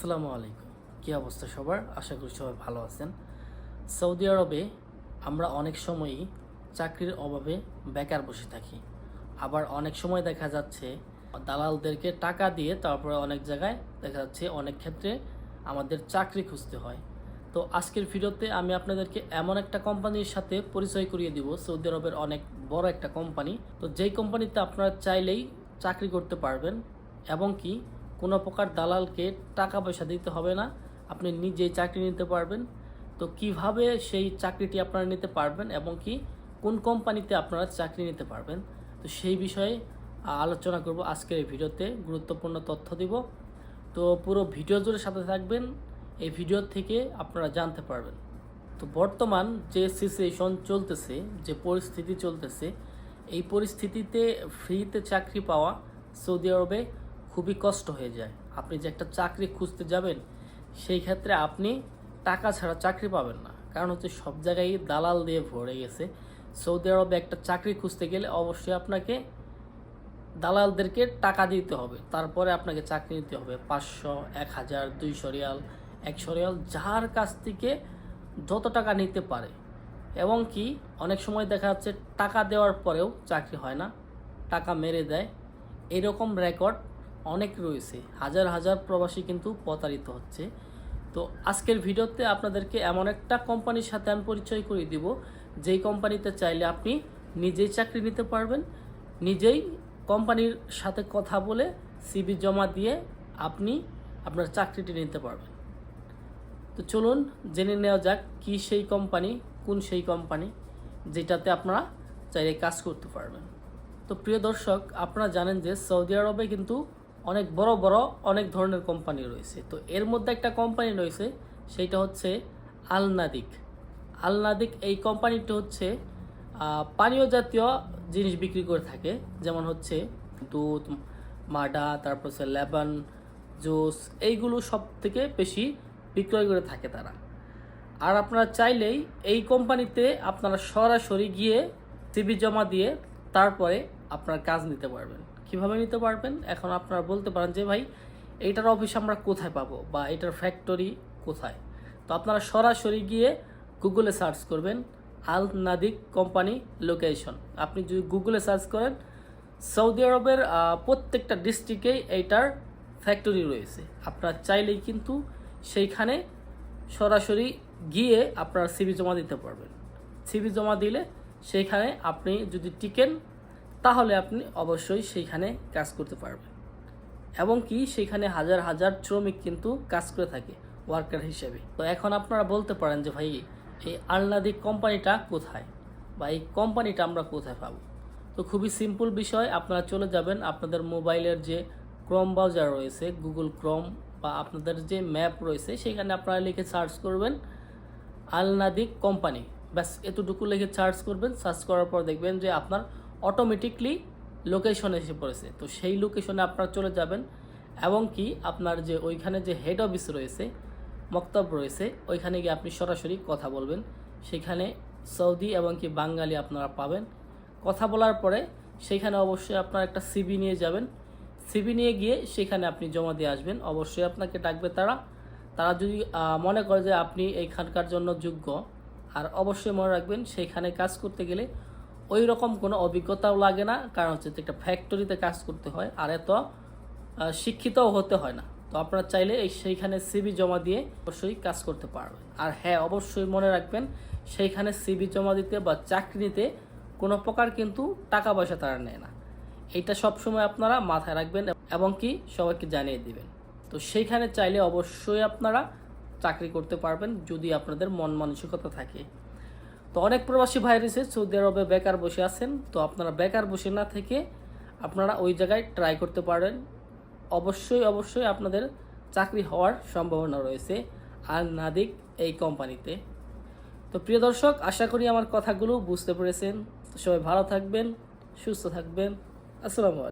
আসসালামু আলাইকুম। কী অবস্থা সবার? আশা করি সবাই ভালো আছেন। সৌদি আরবে আমরা অনেক সময়ই চাকরির অভাবে বেকার বসে থাকি। আবার অনেক সময় দেখা যাচ্ছে দালালদেরকে টাকা দিয়ে তারপরে অনেক জায়গায় দেখা যাচ্ছে অনেক ক্ষেত্রে আমাদের চাকরি খুঁজতে হয়। তো আজকের ভিডিওতে আমি আপনাদেরকে এমন একটা কোম্পানির সাথে পরিচয় করিয়ে দিব। সৌদি আরবের অনেক বড় একটা কোম্পানি। তো যেই কোম্পানিতে আপনারা চাইলেই চাকরি করতে পারবেন এবং কি কোনো প্রকার দালালকে টাকা পয়সা দিতে হবে না। আপনি নিজেই চাকরি নিতে পারবেন। তো কীভাবে সেই চাকরিটি আপনারা নিতে পারবেন এবং কি কোন কোম্পানিতে আপনারা চাকরি নিতে পারবেন? তো সেই বিষয়ে আলোচনা করব আজকের এই ভিডিওতে। গুরুত্বপূর্ণ তথ্য দিব। তো পুরো ভিডিও জুড়ে সাথে থাকবেন। এই ভিডিও থেকে আপনারা জানতে পারবেন। তো বর্তমান যে সিচুয়েশন চলতেছে, যে পরিস্থিতি চলতেছে, এই পরিস্থিতিতে ফ্রিতে চাকরি পাওয়া সৌদি আরবে খুবই কষ্ট হয়ে যায়। আপনি যে একটা চাকরি খুঁজতে যাবেন, সেই ক্ষেত্রে আপনি টাকা ছাড়া চাকরি পাবেন না। কারণ হচ্ছে সব জায়গায় দালাল দিয়ে ভরে গেছে। সৌদি আরবে একটা চাকরি খুঁজতে গেলে অবশ্যই আপনাকে দালালদেরকে টাকা দিতে হবে। তারপরে আপনাকে চাকরি নিতে হবে। পাঁচশো, এক হাজার, দুইশো রিয়াল, একশো রিয়াল, যার কাছ থেকে যত টাকা নিতে পারে। এবং কি, অনেক সময় দেখা যাচ্ছে টাকা দেওয়ার পরেও চাকরি হয় না, টাকা মেরে দেয়। এরকম রেকর্ড অনেক রয়েছে। হাজার হাজার প্রবাসী কিন্তু প্রতারিত হচ্ছে। তো আজকের ভিডিওতে আপনাদেরকে এমন একটা কোম্পানির সাথে আমি পরিচয় করিয়ে দিব। যেই কোম্পানিতে চাইলে আপনি নিজেই চাকরি নিতে পারবেন। নিজেই কোম্পানির সাথে কথা বলে সিবি জমা দিয়ে আপনি আপনার চাকরিটি নিতে পারবেন। তো চলুন জেনে নেওয়া যাক কি সেই কোম্পানি, কোন সেই কোম্পানি যেটাতে আপনারা চাইলে কাজ করতে পারবেন। তো প্রিয় দর্শক, আপনারা জানেন যে সৌদি আরবে কিন্তু অনেক বড় বড় অনেক ধরনের কোম্পানি রয়েছে। তো এর মধ্যে একটা কোম্পানি রয়েছে সেইটা হচ্ছে আলনাদিক আলনাদিক এই কোম্পানিটি হচ্ছে পানীয় জাতীয় জিনিস বিক্রি করে থাকে। যেমন হচ্ছে দুধ, মাডা, তারপর হচ্ছে লেবান, জুস, এইগুলো সব থেকে বেশি বিক্রয় করে থাকে তারা। আর আপনারা চাইলেই এই কোম্পানিতে আপনারা সরাসরি গিয়ে সিবি জমা দিয়ে তারপরে আপনার কাজ নিতে পারবেন। কীভাবে নিতে পারবেন? এখন আপনারা বলতে পারেন যে, ভাই, এইটার অফিস আমরা কোথায় পাবো বা এটার ফ্যাক্টরি কোথায়? তো আপনারা সরাসরি গিয়ে গুগলে সার্চ করবেন আল নাদিক কোম্পানি লোকেশন আপনি যদি গুগলে সার্চ করেন, সৌদি আরবের প্রত্যেকটা ডিস্ট্রিক্টেই এইটার ফ্যাক্টরি রয়েছে। আপনারা চাইলেই কিন্তু সেইখানে সরাসরি গিয়ে আপনার সিবি জমা দিতে পারবেন। সিবি জমা দিলে সেইখানে আপনি যদি টিকেন তাহলে আপনি অবশ্যই সেইখানে কাজ করতে পারবেন। এবং কি সেখানে হাজার হাজার শ্রমিক কিন্তু কাজ করে থাকে ওয়ার্কার হিসেবে। তো এখন আপনারা বলতে পারেন যে, ভাই, এই আলনাদিক কোম্পানিটা কোথায়? বা এই কোম্পানিটা আমরা কোথায় পাবো? তো খুবই সিম্পল বিষয়, আপনারা চলে যাবেন আপনাদের মোবাইলের যে ক্রম ব্রাউজার রয়েছে গুগল ক্রম বা আপনাদের যে ম্যাপ রয়েছে সেখানে আপনারা লিখে সার্চ করবেন আলনাদিক কোম্পানি। ব্যাস, এতটুকু লিখে সার্চ করবেন। সার্চ করার পর দেখবেন যে আপনার অটোমেটিকলি লোকেশন এসে পড়েছে। তো সেই লোকেশনে আপনারা চলে যাবেন এবং কি আপনার যে ওইখানে যে হেড অফিস রয়েছে, মক্তব রয়েছে, ওইখানে গিয়ে আপনি সরাসরি কথা বলবেন। সেখানে সৌদি এবং কি বাঙালি আপনারা পাবেন। কথা বলার পরে সেখানে অবশ্যই আপনার একটা সিবি নিয়ে যাবেন। সিবি নিয়ে গিয়ে সেখানে আপনি জমা দিয়ে আসবেন। অবশ্যই আপনাকে ডাকবে তারা। তারা যদি মনে করে যে আপনি এইখানকার জন্য যোগ্য, আর অবশ্যই মনে রাখবেন সেইখানে কাজ করতে গেলে ওই রকম কোনো অভিজ্ঞতাও লাগে না, কারণ হচ্ছে একটা ফ্যাক্টরিতে কাজ করতে হয়, আর এত শিক্ষিতও হতে হয় না। তো আপনারা চাইলে এই সেইখানে সিবি জমা দিয়ে অবশ্যই কাজ করতে পারবেন। আর হ্যাঁ অবশ্যই মনে রাখবেন, সেইখানে সিবি জমা দিতে বা চাকরি নিতে কোনো প্রকার কিন্তু টাকা পয়সা তারা নেয় না। এইটা সবসময় আপনারা মাথায় রাখবেন এবং কি সবাইকে জানিয়ে দিবেন। তো সেইখানে চাইলে অবশ্যই আপনারা চাকরি করতে পারবেন যদি আপনাদের মন মানসিকতা থাকে। তো অনেক প্রবাসী ভাই রয়েছে, সৌদি আরবে বেকার বসে আছেন। তো আপনারা বেকার বসে না থেকে আপনারা ওই জায়গায় ট্রাই করতে পারেন। অবশ্যই অবশ্যই আপনাদের চাকরি হওয়ার সম্ভাবনা রয়েছে আর নাদিক এই কোম্পানিতে। তো প্রিয় দর্শক, আশা করি আমার কথাগুলো বুঝতে পেরেছেন। সবাই ভালো থাকবেন, সুস্থ থাকবেন। আসসালামু আলাইকুম।